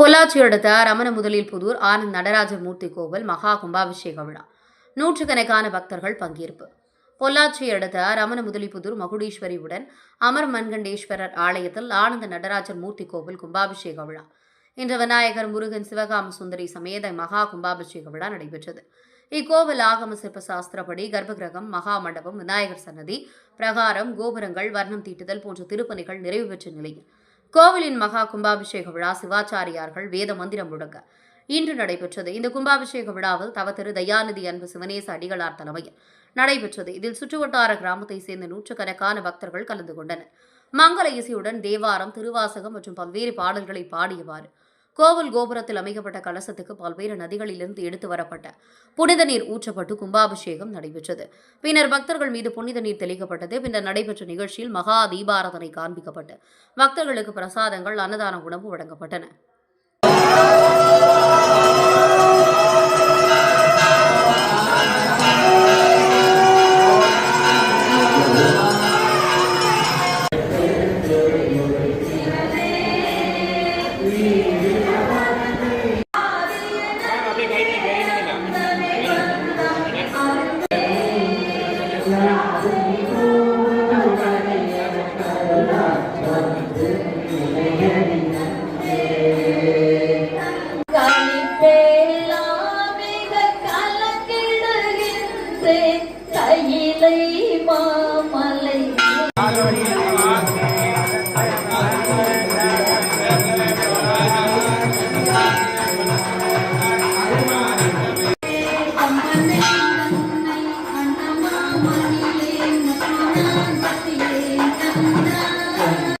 பொள்ளாச்சி அடுத்த ரமண முதலில் புதூர் ஆனந்த் நடராஜர் மூர்த்தி கோவில் மகா கும்பாபிஷேக விழா. நூற்றுக்கணக்கான பக்தர்கள் பங்கேற்பு. பொள்ளாச்சி அடுத்த ரமண முதலிபுதூர் மகுடீஸ்வரியுடன் அமர் மன்கண்டேஸ்வரர் ஆலயத்தில் ஆனந்த நடராஜர் மூர்த்தி கோவில் கும்பாபிஷேக விழா. இன்று விநாயகர் முருகன் சிவகாம சுந்தரி சமேத மகா கும்பாபிஷேக விழா நடைபெற்றது. இக்கோவில் ஆகம சிற்ப சாஸ்திரப்படி கர்ப்பகிரகம் மகா மண்டபம் விநாயகர் சன்னதி பிரகாரம் கோபுரங்கள் வர்ணம் தீட்டுதல் போன்ற திருப்பணிகள் நிறைவு பெற்ற நிலையில் கோவிலின் மகா கும்பாபிஷேக விழா சிவாச்சாரியார்கள் வேத மந்திரம் முழங்க. இன்று நடைபெற்றது. இந்த கும்பாபிஷேக விழாவில் தவத்திரு தயாநிதி அன்பு சிவனேச அடிகளார் தலைமையில் நடைபெற்றது. இதில் சுற்றுவட்டார கிராமத்தை சேர்ந்த நூற்றுக்கணக்கான பக்தர்கள் கலந்து கொண்டனர். மங்கள இசையுடன் தேவாரம் திருவாசகம் மற்றும் பல்வேறு பாடல்களை பாடியவாறு கோவில் கோபுரத்தில் அமைக்கப்பட்ட கலசத்துக்கு பல்வேறு நதிகளிலிருந்து எடுத்து வரப்பட்ட புனித நீர் ஊற்றப்பட்டு கும்பாபிஷேகம் நடைபெற்றது. பின்னர் பக்தர்கள் மீது புனித நீர் தெளிக்கப்பட்டது. பின்னர் நடைபெற்ற நிகழ்ச்சியில் மகா தீபாரதனை காண்பிக்கப்பட்டு பக்தர்களுக்கு பிரசாதங்கள் அன்னதான உணவு வழங்கப்பட்டன. We சேர்த்தேன் கையிலை மாமலை Thank you.